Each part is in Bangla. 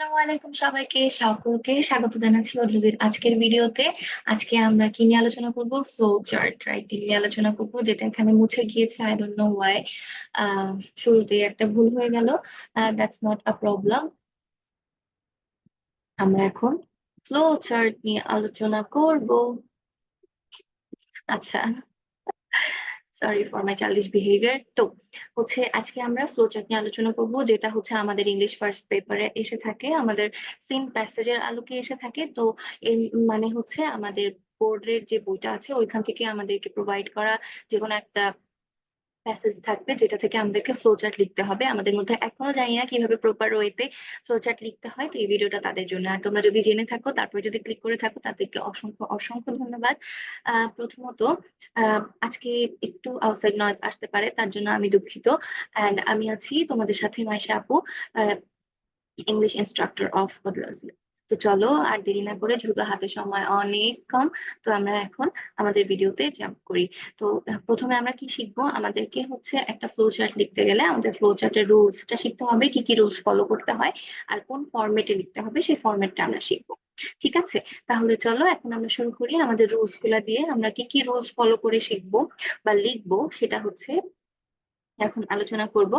আসসালামু আলাইকুম সবাইকে, সকলকে স্বাগত জানাচ্ছি অডলুজির আজকের ভিডিওতে। আজকে আমরা কি নিয়ে আলোচনা করব? ফ্লো চার্ট রাইটিং নিয়ে আলোচনা করব, যেটা এখানে মুছে গিয়েছে আই ডোন্ট নো ওয়াই শুরুতে একটা ভুল হয়ে গেল দ্যাটস নট আ প্রবলেম আমরা এখন ফ্লো চার্ট নিয়ে আলোচনা করব। আচ্ছা sorry for my childish behaviour তো হচ্ছে আজকে আমরা ফ্লো চার্ট নিয়ে আলোচনা করব, যেটা হচ্ছে আমাদের ইংলিশ ফার্স্ট পেপারে এসে থাকে, আমাদের সিন প্যাসেজের আলোকে এসে থাকে। তো এর মানে হচ্ছে আমাদের বোর্ডের যে বইটা আছে, ওইখান থেকে আমাদেরকে প্রোভাইড করা যে কোনো একটা প্যাসেজ থাকবে, যেটা থেকে আমাদেরকে ফ্লোচার্ট লিখতে হবে। আমাদের মধ্যে এখনও জানি না কীভাবে প্রপার ওয়েতে ফ্লোচার্ট লিখতে হয়, তো এই ভিডিওটা তাদের জন্য। আর তোমরা যদি জেনে থাকো, তারপরে যদি ক্লিক করে থাকো, তাদেরকে অসংখ্য অসংখ্য ধন্যবাদ। প্রথমত আজকে একটু আউটসাইড নয়েজ আসতে পারে, তার জন্য আমি দুঃখিত। অ্যান্ড আমি আছি তোমাদের সাথে মাইশা আপু ইংলিশ ইনস্ট্রাক্টর অফ অডলাসলি তো চলো আর দেরি না করে ঝুঁকা হাতে সময় অনেক কম। তো আমরা এখন আমাদের ভিডিওতে জাম্প করি। তো প্রথমে আমরা কি শিখব? আমাদেরকে হচ্ছে একটা ফ্লো চার্ট লিখতে গেলে আমাদের ফ্লো চার্টের রুলসটা শিখতে হবে, কি কি রুলস ফলো করতে হয়, আর কোন ফরম্যাটে লিখতে হবে সেই ফরম্যাটটা আমরা শিখব। ঠিক আছে? তাহলে চলো এখন আমরা শুরু করি আমাদের রুলসগুলা দিয়ে। আমরা কি কি রুলস ফলো করে শিখব বা লিখব সেটা হচ্ছে এখন আলোচনা করব।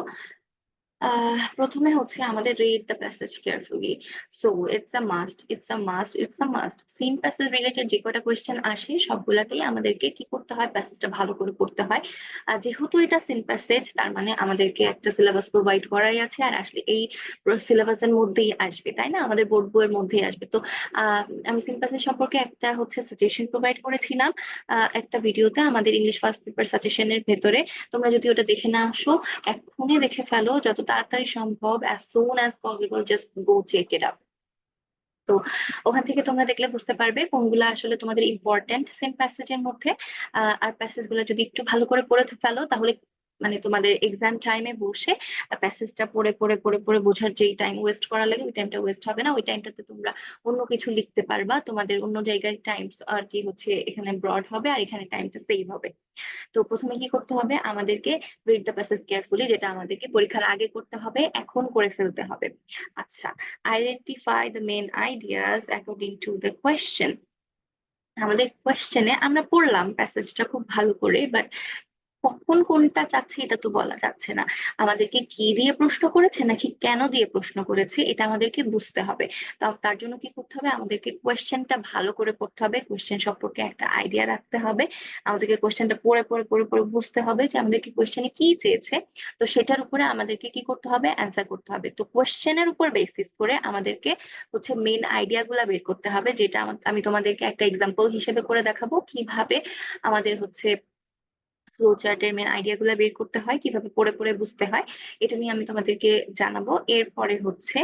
প্রথমে হচ্ছে আমাদের read the passage carefully so it's a must it's a must it's a must seen passage related যে কটা কোয়েশ্চেন আসে সবগুলাতেই আমাদেরকে কি করতে হয় প্যাসেজটা ভালো করে পড়তে হয়। আর যেহেতু এটা সিন প্যাসেজ তার মানে আমাদেরকে একটা সিলেবাস প্রোভাইড করাই আছে, আর আসলে এই সিলেবাসের মধ্যেই আসবে, তাই না? আমাদের বোর্ড বইয়ের মধ্যেই আসবে। তো আমি সিন প্যাসেজ সম্পর্কে একটা হচ্ছে সাজেশন প্রোভাইড করেছিলাম। একটা ভিডিওতে আমাদের ইংলিশ ফার্স্ট পেপার সাজেশনের ভেতরে। তোমরা যদি ওটা দেখে না আসো এখনই দেখে ফেলো যত তাড়াতাড়ি সম্ভব as soon as possible just go check it up তো ওখান থেকে তোমরা দেখলে বুঝতে পারবে কোনগুলো আসলে তোমাদের ইম্পর্টেন্ট সেম প্যাসেজের মধ্যে আর প্যাসেজগুলো যদি একটু ভালো করে পড়ে ফেলো, তাহলে মানে তোমাদের এক্সাম টাইমে বসে প্যাসেজটা পড়ে পড়ে পড়ে পড়ে বোঝার যেই টাইম ওয়েস্ট করা লাগে, ওই টাইমটা ওয়েস্ট হবে না। ওই টাইমটাতে তোমরা অন্য কিছু লিখতে পারবা। তোমাদের অন্য জায়গায় টাইম আর কি হচ্ছে এখানে ব্রড হবে আর এখানে টাইমটা সেভ হবে। তো প্রথমে কি করতে হবে? আমাদেরকে রিড দ্য প্যাসেজ কেয়ারফুলি যেটা আমাদেরকে পরীক্ষার আগে করতে হবে, এখন করে ফেলতে হবে। আচ্ছা identify the main ideas according to the question আমাদের কোয়েশ্চেনে আমরা পড়লাম প্যাসেজটা খুব ভালো করে বাট কখন কোনটা চাচ্ছে এটা তো বলা যাচ্ছে না। আমাদেরকে কি দিয়ে প্রশ্ন করেছে নাকি কেন দিয়ে প্রশ্ন করেছে এটা আমাদেরকে বুঝতে হবে। তার জন্য কি করতে হবে? আমাদেরকে কোয়েশ্চেনটা ভালো করে পড়তে হবে। কোয়েশ্চেন সম্পর্কে একটা আইডিয়া রাখতে হবে। আমাদেরকে কোয়েশ্চেনটা পড়ে পড়ে পড়ে পড়ে বুঝতে হবে যে আমাদেরকে কোয়েশ্চেনে কি চেয়েছে। তো সেটার উপরে আমাদেরকে কি করতে হবে? অ্যান্সার করতে হবে। তো কোয়েশ্চেনের উপর বেসিস করে আমাদেরকে হচ্ছে মেন আইডিয়া গুলা বের করতে হবে যেটা আমি তোমাদেরকে একটা এক্সাম্পল হিসেবে করে দেখাবো। কীভাবে আমাদের হচ্ছে ফ্লো চার্টের মেন আইডিয়াগুলো বের করতে হয়, কীভাবে পড়ে পড়ে বুঝতে হয়, এটা নিয়ে আমি তোমাদেরকে জানাব। এরপরে হচ্ছে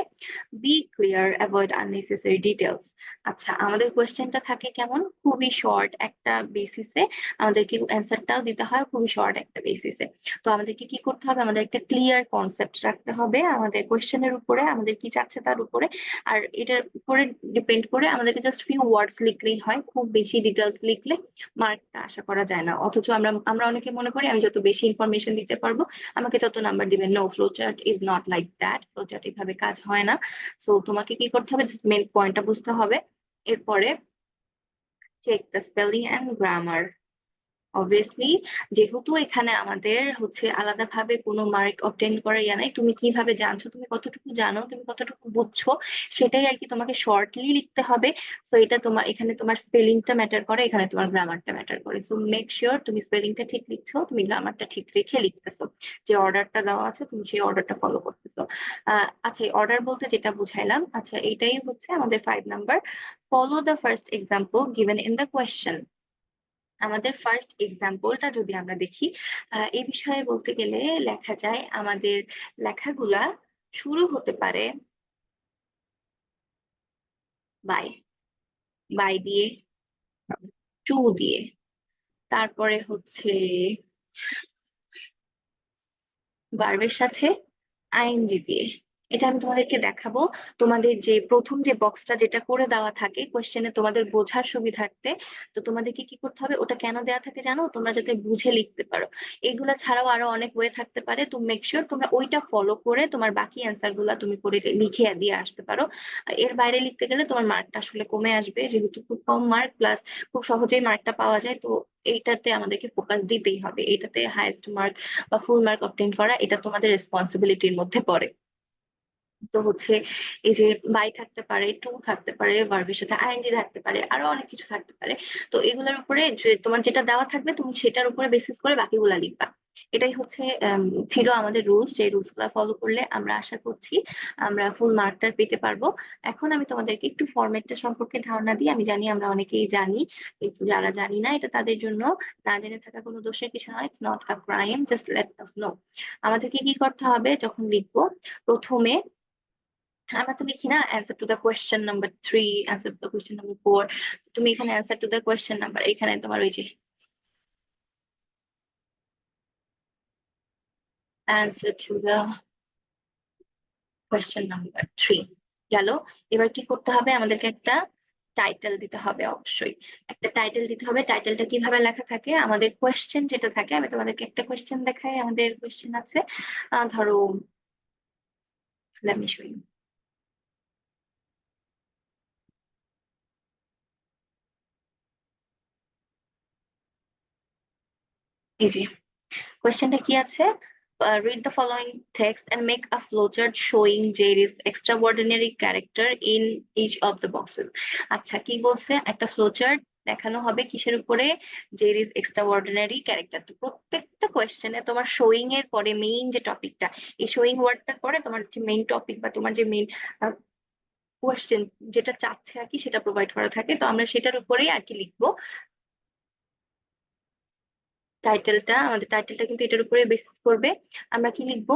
be clear avoid unnecessary details আচ্ছা আমাদের কোয়েশ্চেনটা থাকে কেমন? খুবই শর্ট একটা বেসিসে আমাদেরকে অ্যান্সারটাও দিতে হয়, খুবই শর্ট একটা বেসিসে তো আমাদেরকে কি করতে হবে? আমাদের একটা ক্লিয়ার কনসেপ্ট রাখতে হবে আমাদের কোয়েশ্চেনের উপরে, আমাদের কি চাচ্ছে তার উপরে। আর এটার উপরে ডিপেন্ড করে আমাদেরকে জাস্ট ফিউ ওয়ার্ডস লিখলেই হয়, খুব বেশি ডিটেলস লিখলে মার্কটা আশা করা যায় না। অথচ আমরা আমরা অনেক অনেকে মনে করি, আমি যত বেশি ইনফরমেশন দিতে পারব, আমাকে তত নাম্বার দিবেন no flow chart is not like that flow chart এভাবে কাজ হয় না। সো তোমাকে কি করতে হবে? জাস্ট মেন পয়েন্টটা বুঝতে হবে। এরপরে check the spelling and grammar obviously যেহেতু এখানে আমাদের হচ্ছে আলাদাভাবে কোনো মার্ক অবটেন করার ইয়া নাই, তুমি কীভাবে জানছো, তুমি কতটুকু জানো, তুমি কতটুকু বুঝছ, সেটাই আর কি তোমাকে শর্টলি লিখতে হবে। সো এটা তোমার, এখানে তোমার স্পেলিংটা ম্যাটার করে, এখানে তোমার গ্রামারটা ম্যাটার করে। সো মেক শিওর তুমি স্পেলিংটা ঠিক লিখছো, তুমি গ্রামারটা ঠিক রেখে লিখতেছো। যে অর্ডারটা দেওয়া আছে, তুমি সেই অর্ডারটা ফলো করতেছো। আচ্ছা অর্ডার বলতে যেটা বুঝাইলাম আচ্ছা এটাই হচ্ছে আমাদের five number follow the first example given in the question আমাদের ফার্স্ট এক্সাম্পলটা যদি আমরা দেখি এই বিষয়ে বলতে গেলে লেখা যায় আমাদের লেখাগুলা শুরু হতে পারে বাই বাই দিয়ে টু দিয়ে। তারপরে হচ্ছে বার্বের সাথে আইনজি দিয়ে। এটা আমি তোমাদেরকে দেখাবো। তোমাদের যে প্রথম যে বক্সটা যেটা করে দেওয়া থাকে কোয়েশ্চেনে তোমাদের বোঝার সুবিধার্থে, তো তোমাদেরকে কি করতে হবে, ওটা কেন দেওয়া থাকে জানো? তোমরা যাতে বুঝে লিখতে পারো। এগুলা ছাড়াও আরও অনেক ওয়ে থাকতে পারে। তো মেক শিওর তোমরা ওইটা ফলো করে তোমার বাকি অ্যান্সারগুলা তুমি করে লিখে দিয়ে আসতে পারো। এর বাইরে লিখতে গেলে তোমার মার্কটা আসলে কমে আসবে। যেহেতু খুব কম মার্ক প্লাস খুব সহজেই মার্কটা পাওয়া যায়, তো এইটাতে আমাদেরকে ফোকাস দিতেই হবে। এটাতে হাইয়েস্ট মার্ক বা ফুল মার্ক অবটেন করা, এটা তোমাদের রেসপন্সিবিলিটির মধ্যে পড়ে। তো হচ্ছে এই যে বাই থাকতে পারে, টু থাকতে পারে, ভার্বের সাথে আইএনজি থাকতে পারে, আরও অনেক কিছু থাকতে পারে। তো এগুলোর উপরে যে তোমার যেটা দেওয়া থাকবে তুমি সেটার উপরে বেসিস করে বাকিগুলা লিখবা। এটাই হচ্ছে ছিল আমাদের রুলস যে রুলসগুলা ফলো করলে আমরা আশা করছি আমরা ফুল মার্কটা পেতে পারব। এখন আমি তোমাদেরকে একটু ফরম্যাটটা সম্পর্কে ধারণা দিই। আমি জানি আমরা অনেকেই জানি, কিন্তু যারা জানি না, এটা তাদের জন্য না জেনে থাকা কোনো দোষের কিছু নয়। It's not a crime just let us know আমাদেরকে কি করতে হবে যখন লিখব? প্রথমে আমরা তো লিখি না answer to the question number three answer to the question number four তুমি এখানে answer to the question number এখানে তোমার ওই যে answer to the question number three গেল। এবার কি করতে হবে? আমাদেরকে একটা টাইটেল দিতে হবে অবশ্যই। একটা টাইটেল দিতে হবে। টাইটেলটা কীভাবে লেখা থাকে? আমাদের কোয়েশ্চেন যেটা থাকে, আমি তোমাদেরকে একটা কোয়েশ্চেন দেখাই। আমাদের কোয়েশ্চেন আছে ধরো, let me show you. এই যে কোয়েশ্চেনটা কি আছে? Uh, read the following text and make a flowchart showing Jerry's extraordinary character in each of the boxes. আচ্ছা কি বলছে? একটা flowchart দেখানো হবে কিসের উপরে? জেরিজ এক্সট্রাঅর্ডিনারি ক্যারেক্টার তো প্রত্যেকটা কোয়েশ্চেনে তোমার শোয়িং এর পরে মেইন যে টপিকটা এই শোয়িং ওয়ার্ডটার পরে তোমার যে মেইন টপিক বা তোমার যে মেইন কোয়েশ্চেন যেটা চাচ্ছে আর কি সেটা প্রোভাইড করা থাকে। তো আমরা সেটার উপরেই আর কি লিখব। টাইটেলটা আমাদের টাইটেলটা কিন্তু এটার উপরে বেসিস করবে। আমরা কি লিখব?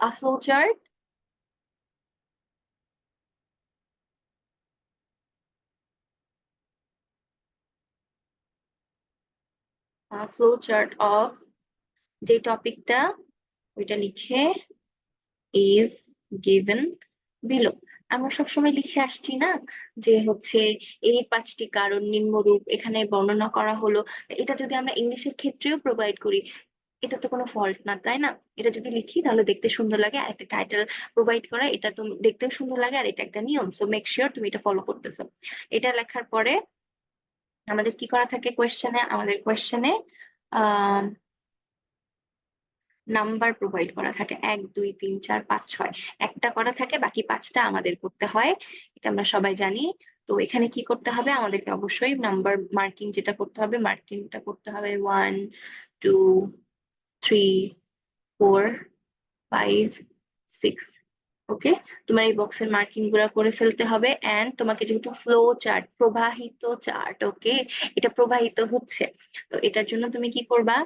A flow chart flow chart of যে টপিকটা ওইটা লিখে ইজ গিভেন বিলো আমরা সবসময় লিখে আসছি না যে হচ্ছে এই পাঁচটি কারণ নিম্নরূপ এখানে বর্ণনা করা হলো। এটা যদি আমরা ইংলিশের ক্ষেত্রেও প্রোভাইড করি, এটা তো কোনো ফল্ট না, তাই না? এটা যদি লিখি তাহলে দেখতে সুন্দর লাগে আর একটা টাইটেল প্রোভাইড করা, এটা তো দেখতেও সুন্দর লাগে আর এটা একটা নিয়ম। সো মেক শিওর তুমি এটা ফলো করতেছো। এটা লেখার পরে আমাদের কি করা থাকে? কোয়েশ্চেনে আমাদের কোয়েশ্চেনে আহ নাম্বার প্রোভাইড করা থাকে। এক, দুই, তিন, চার, পাঁচ, ছয়। একটা করা থাকে, বাকি পাঁচটা আমাদের করতে হয়। এটা আমরা সবাই জানি। তো এখানে কি করতে হবে? আমাদেরকে অবশ্যই নাম্বার মার্কিং যেটা করতে হবে মার্কিংটা করতে হবে। One two three four five six okay তোমার এই বক্সের মার্কিংগুলা করে ফেলতে হবে। এন্ড তোমাকে যেহেতু ফ্লো চার্ট প্রবাহিত চার্ট ওকে এটা প্রবাহিত হচ্ছে। তো এটার জন্য তুমি কি করবা?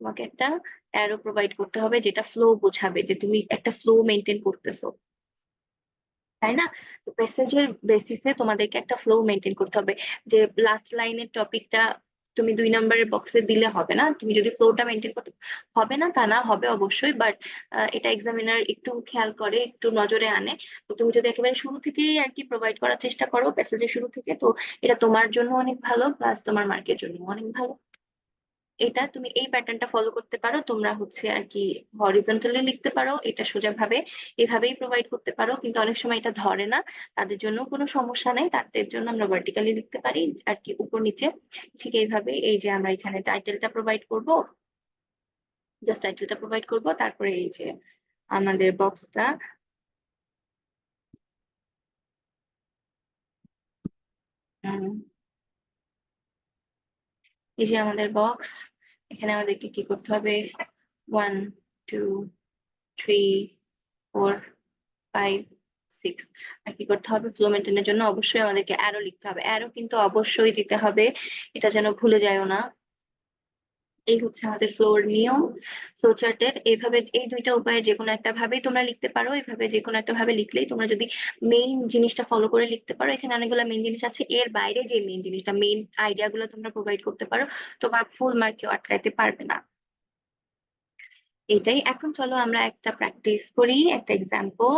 তোমাকে একটা অ্যারো প্রোভাইড করতে হবে যেটা ফ্লো বোঝাবে যে তুমি একটা ফ্লো মেনটেন করতেছো। তাই না? তো প্যাসেজের বেসিসে তোমাদেরকে একটা ফ্লো মেনটেন করতে হবে। যে লাস্ট লাইনের টপিকটা তুমি দুই নম্বরের বক্সে দিলে হবে না। তুমি যদি ফ্লোটা মেনটেন করতে, হবে না তা না, হবে অবশ্যই। বাট এটা এক্সামিনার একটু খেয়াল করে, একটু নজরে আনে। তো তুমি যদি একেবারে শুরু থেকেই আর কি প্রোভাইড করার চেষ্টা করো প্যাসেজের শুরু থেকে, তো এটা তোমার জন্য অনেক ভালো প্লাস তোমার মার্কের জন্য অনেক ভালো। এটা তুমি এই প্যাটার্নটা ফলো করতে পারো। তোমরা হচ্ছে আর কি হরিজন্টালি লিখতে পারো, এটা সোজা ভাবে এভাবেই প্রোভাইড করতে পারো। কিন্তু অনেক সময় এটা ধরে না, তাদের জন্য কোনো সমস্যা নেই। তাদের জন্য আমরা ভার্টিক্যালি লিখতে পারি আর কি উপর নিচে। ঠিক এইভাবে এই যে আমরা এখানে টাইটেলটা প্রোভাইড করব জাস্ট টাইটেলটা প্রোভাইড করব। তারপরে এই যে আমাদের বক্সটা এই যে আমাদের বক্স এখানে আমাদেরকে কি করতে হবে? One two three four five six আর কি করতে হবে? ফ্লো মেনটেনের জন্য অবশ্যই আমাদেরকে অ্যারো লিখতে হবে। অ্যারো কিন্তু অবশ্যই দিতে হবে। এটা যেন ভুলে যায়ও না। এই হচ্ছে আমাদের ফ্লোর নিয়ম ফ্লো চার্টের এইভাবে এই দুইটা উপায়ে যে কোনো একটা ভাবেই তোমরা লিখতে পারো। এইভাবে যে কোনো একটা ভাবে লিখলেই তোমরা যদি মেইন জিনিসটা ফলো করে লিখতে পারো। এখানে অনেকগুলো মেইন জিনিস আছে। এর বাইরে যে মেইন জিনিসটা মেইন আইডিয়া গুলো তোমরা প্রোভাইড করতে পারো, তোমার ফুল মার্ক কেউ আটকাইতে পারবে না। এটাই। এখন চলো আমরা একটা প্র্যাকটিস করি, একটা এক্সাম্পল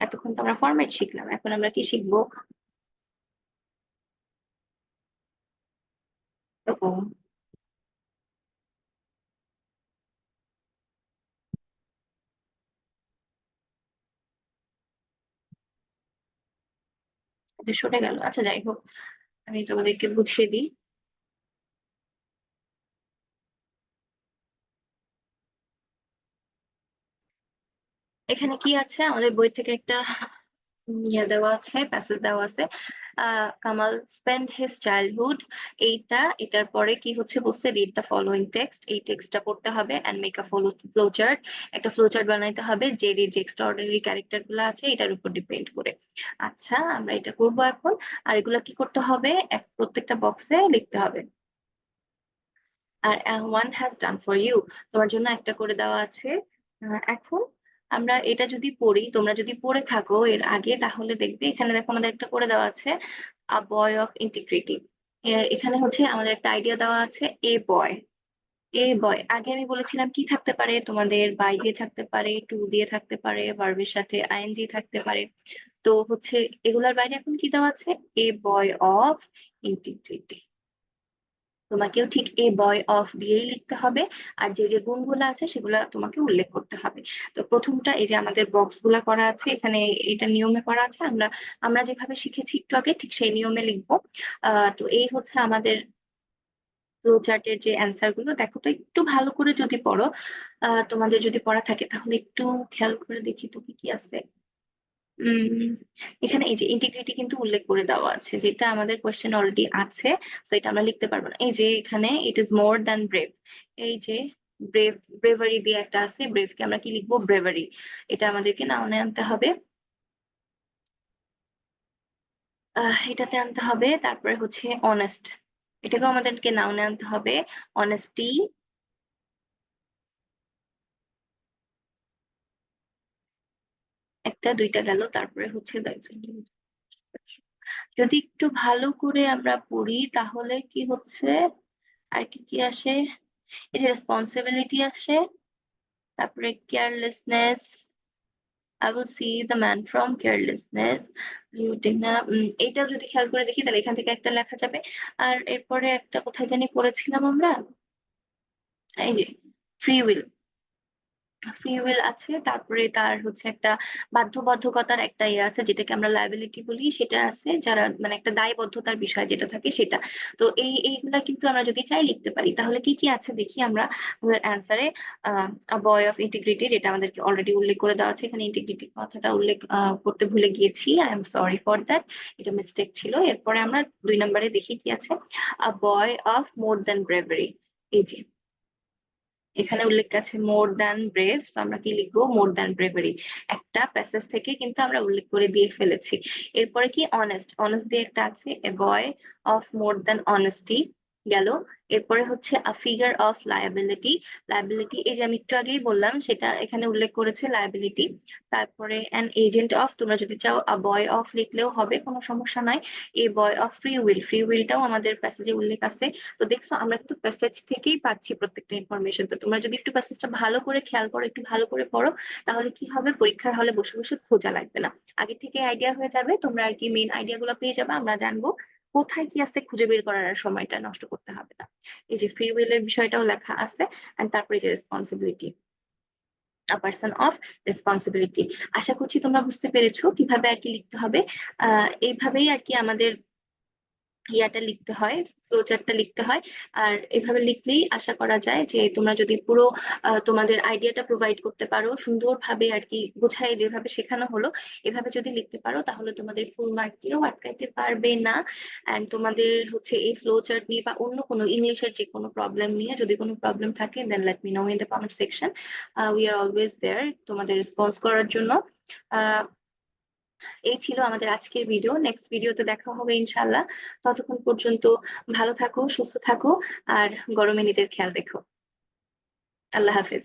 এতক্ষণ তো আমরা ফরম্যাট শিখলাম। এখন আমরা কি শিখব? সরে গেল। আচ্ছা যাই হোক, আমি তোমাদেরকে বুঝিয়ে দিই। এখানে কি আছে? আমাদের বই থেকে একটা ইয়ে দেওয়া আছে প্যাসেজ দেওয়া আছে। কামাল স্পেন্ড হিজ চাইল্ডহুড এইটা, এটার পরে কি হচ্ছে বলছে? রিড দ্য ফলোইং টেক্সট এই টেক্সটটা পড়তে হবে and make a follow flow chart একটা ফ্লো চার্ট বানাইতে হবে, যে যে এক্সট্রাঅর্ডিনারি ক্যারেক্টারগুলো আছে, এটার উপর ডিপেন্ড করে। আচ্ছা আমরা এটা করব এখন, আর এগুলা কি করতে হবে? এক, প্রত্যেকটা বক্সে লিখতে হবে। আর one has done for you তোমার জন্য একটা করে দেওয়া আছে। এখন আমরা এটা যদি পড়ি, তোমরা যদি পড়ে থাকো এর আগে, তাহলে দেখবে এখানে দেখো আমাদের একটা করে দেওয়া আছে আ বয় অফ ইন্টিগ্রিটি এখানে হচ্ছে আমাদের একটা আইডিয়া দেওয়া আছে এ বয় এ বয় আগে আমি বলেছিলাম কি থাকতে পারে? তোমাদের বাই দিয়ে থাকতে পারে টু দিয়ে থাকতে পারে ভার্বের সাথে আইএনজি থাকতে পারে। তো হচ্ছে এগুলার বাইরে এখন কি দেওয়া আছে? এ বয় অফ ইন্টিগ্রিটি তোমাকেও ঠিক এ বয় অফ দিয়েই লিখতে হবে। আর যে যে গুণগুলো আছে, সেগুলো তোমাকে উল্লেখ করতে হবে। তো প্রথমটা এই যে আমাদের বক্সগুলা করা আছে, এখানে এটা নিয়মে করা আছে। আমরা আমরা যেভাবে শিখেছি একটু আগে, ঠিক সেই নিয়মে লিখব। তো এই হচ্ছে আমাদের চার্টের যে অ্যান্সারগুলো। দেখো তো একটু ভালো করে যদি পড়ো। তোমাদের যদি পড়া থাকে, তাহলে একটু খেয়াল করে দেখি তো কি কি আছে। উম, এখানে এই যে ইন্টিগ্রিটি কিন্তু উল্লেখ করে দেওয়া আছে, যেটা আমাদের কোয়েশ্চেন অলরেডি আছে সো এটা আমরা লিখতে পারব না। এই যে এখানে it is more than brave এই যে ব্রেভ ব্রেভারি দিয়ে একটা আছে ব্রেভকে আমরা কি লিখব? ব্রেভারি এটা আমাদেরকে নাউনে আনতে হবে। এটাতে আনতে হবে, তারপরে হচ্ছে অনেস্ট এটাকেও আমাদেরকে নাউনে আনতে হবে অনেস্টি একটা, দুইটা গেল, তারপরে হচ্ছে যদি একটু ভালো করে আমরা পড়ি, তাহলে কি হচ্ছে? আর কি কি আসে? এই যে রেসপন্সিবিলিটি আসে, তারপরে carelessness I will see the man from carelessness এটা যদি খেয়াল করে দেখি, তাহলে এখান থেকে একটা লেখা যাবে। আর এরপরে একটা কোথায় জানি পড়েছিলাম আমরা, এই যে ফ্রি উইল ফ্রি উইল আছে, তারপরে তার হচ্ছে একটা বাধ্যবাধকতার একটা ইয়ে আছে, যেটাকে আমরা লাইবিলিটি বলি। সেটা আছে, যারা মানে একটা দায়বদ্ধতার বিষয় যেটা থাকে সেটা। তো এই, এইগুলা কিন্তু আমরা যদি চাই লিখতে পারি, তাহলে কি কি আছে দেখি আমরা অ্যান্সারে বয় অফ ইন্টিগ্রিটি যেটা আমাদেরকে অলরেডি উল্লেখ করে দেওয়া আছে। এখানে ইন্টিগ্রিটি কথাটা উল্লেখ করতে ভুলে গিয়েছি। I am sorry for that এটা মিস্টেক ছিল। এরপরে আমরা দুই নম্বরে দেখি কি আছে। Boy of more then bravery এই যে। এখানে উল্লেখ আছে মোর দ্যান ব্রেভ আমরা কি লিখব? মোর দ্যান ব্রেভারি একটা প্যাসেজ থেকে কিন্তু আমরা উল্লেখ করে দিয়ে ফেলেছি। এরপরে কি? অনেস্ট অনেস্ট দিয়ে একটা আছে a boy of more than honesty গেল। এরপরে হচ্ছে a figure of liability liability এই যে আমি একটু আগেই বললাম, সেটা এখানে উল্লেখ করেছে লায়াবিলিটি তারপরে অ্যান এজেন্ট অফ তোমরা যদি চাও আ বয় অফ লিখলেও হবে, কোনো সমস্যা নাই। A boy of free will free উইলটাও আমাদের প্যাসেজে উল্লেখ আছে। তো দেখছ, আমরা কিন্তু প্যাসেজ থেকেই পাচ্ছি প্রত্যেকটা ইনফরমেশন তো তোমরা যদি একটু প্যাসেজটা ভালো করে খেয়াল করো, একটু ভালো করে পড়ো, তাহলে কি হবে? পরীক্ষার হলে বসে বসে খোঁজা লাগবে না। আগে থেকে আইডিয়া হয়ে যাবে, তোমরা আর কি মেইন আইডিয়া গুলো পেয়ে যাবে, আমরা জানব। কোথায় কি আছে খুঁজে বের করার আর সময়টা নষ্ট করতে হবে না। এই যে ফ্রি উইলের বিষয়টাও লেখা আছে এন্ড তারপরে যে রেসপন্সিবিলিটি পার্সন অফ রেসপন্সিবিলিটি আশা করছি তোমরা বুঝতে পেরেছ কীভাবে আর কি লিখতে হবে। এইভাবেই আর কি আমাদের ইয়াটা লিখতে হয় ফ্লোচার্টটা লিখতে হয়। আর এভাবে লিখলেই আশা করা যায় যে তোমরা যদি পুরো তোমাদের আইডিয়াটা প্রোভাইড করতে পারো, সুন্দরভাবে আর কি বোঝায় যেভাবে শেখানো হলো, এভাবে যদি লিখতে পারো, তাহলে তোমাদের ফুল মার্ক দিয়েও আটকাইতে পারবে না। অ্যান্ড তোমাদের হচ্ছে এই ফ্লো চার্ট নিয়ে বা অন্য কোনো ইংলিশের যে কোনো প্রবলেম নিয়ে যদি কোনো প্রবলেম থাকে then let me know in the comment section we are always there তোমাদের রেসপন্স করার জন্য। আহ এই ছিল আমাদের আজকের ভিডিও নেক্সট ভিডিওতে দেখা হবে ইনশাল্লাহ ততক্ষণ পর্যন্ত ভালো থাকো, সুস্থ থাকো, আর গরমে নিজের খেয়াল রেখো। আল্লাহ হাফিজ।